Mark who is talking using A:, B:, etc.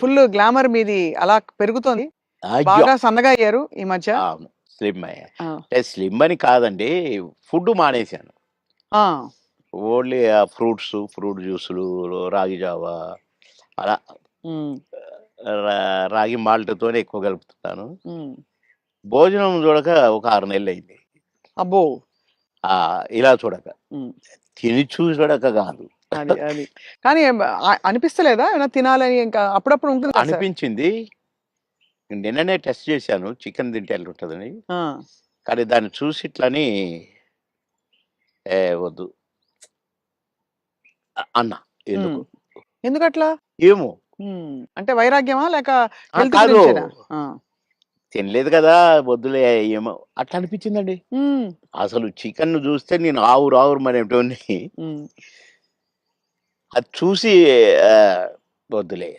A: Full glamour మీది అలా పెరుగుతోంది. బాగా సన్నగా అయ్యారు ఈ మధ్య.
B: స్లిమ్ అయ్యా. అంటే స్లిమ్ అని కాదండి ఫుడ్ మానేశాను. ఓన్లీ ఆ ఫ్రూట్స్ ఫ్రూట్ జ్యూసులు రాగి జావా అలా రాగి మాల్ట్తోనే ఎక్కువ కలుపుతున్నాను. భోజనం చూడక ఒక ఆరు నెలలు అయింది
A: అబ్బో
B: ఇలా చూడక. తిని చూడక కాదు.
A: అది అది. కానీ అనిపిస్తలేదా? ఏమైనా తినాలని ఇంకా అప్పుడప్పుడు ఉంటుంది.
B: అనిపించింది. నిన్ననే టెస్ట్ చేశాను. చికెన్ తింటే ఉంటుందని. కానీ దాన్ని చూసి ఇట్లని ఏ వద్దు. అన్న. ఎందుకు?
A: ఎందుకట్లా?
B: ఏమో.
A: అంటే వైరాగ్యమా? లేక
B: తినలేదు కదా వద్దులే ఏమో. అట్లా అనిపించిందండి. అసలు చికెన్ చూస్తే నేను ఆవురు ఆవురు మరేటోని
A: ఉమ్.
B: అది చూసి ఆ, వద్దులే.